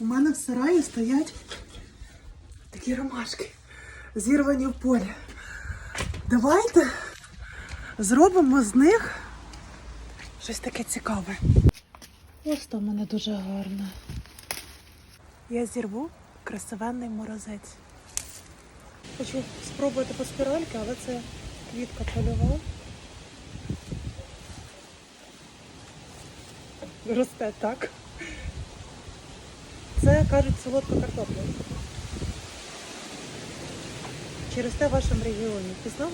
У мене в сараї стоять такі ромашки, зірвані в полі. Давайте зробимо з них щось таке цікаве. Ось в мене дуже гарне. Я зірву красивенний морозець. Хочу спробувати по спіральки, але це квітка польова. Росте так. Це кажуть солодка картопля. Через те в вашому регіоні. Пізнали?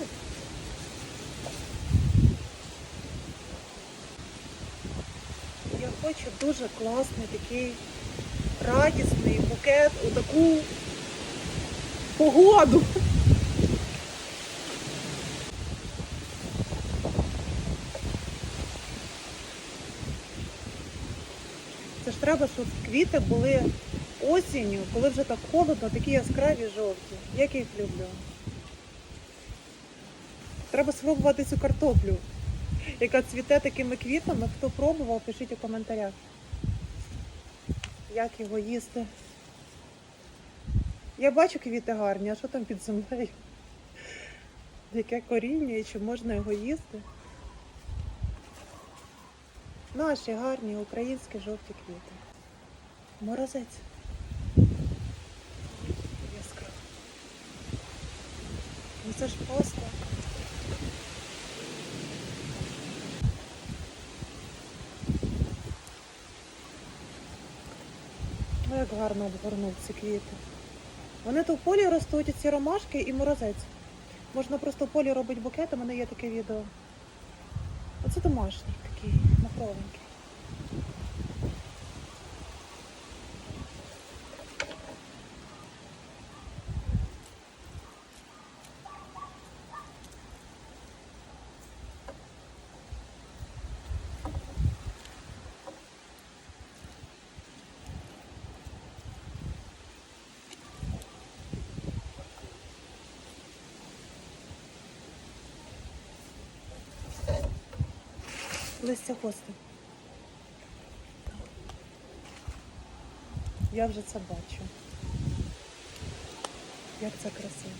Я хочу дуже класний такий радісний букет у таку погоду. Це ж треба, щоб квіти були осінню, коли вже так холодно, такі яскраві жовті. Як я їх люблю. Треба спробувати цю картоплю, яка цвіте такими квітами. Хто пробував, пишіть у коментарях. Як його їсти. Я бачу квіти гарні, а що там під землею? Яке коріння і чи можна його їсти? Наші гарні українські жовті квіти. Морозець. Яскраво. Ну це ж просто. Ну як гарно обгорнув ці квіти. Вони то в полі ростуть, ці ромашки і морозець. Можна просто в полі робити букет, у мене є таке відео. Оце домашній такий, 갖고 온 게. Листя хости. Я вже це бачу. Як це красиво.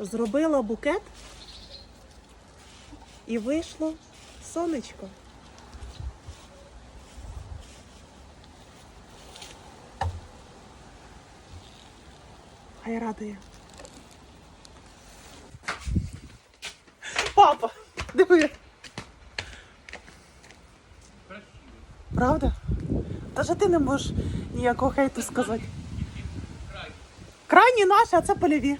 Зробила букет і вийшло сонечко. Хай радує. Папа, диви. Правда? Даже ти не можеш ніякого хейту сказати. Крайні наші, а це польові.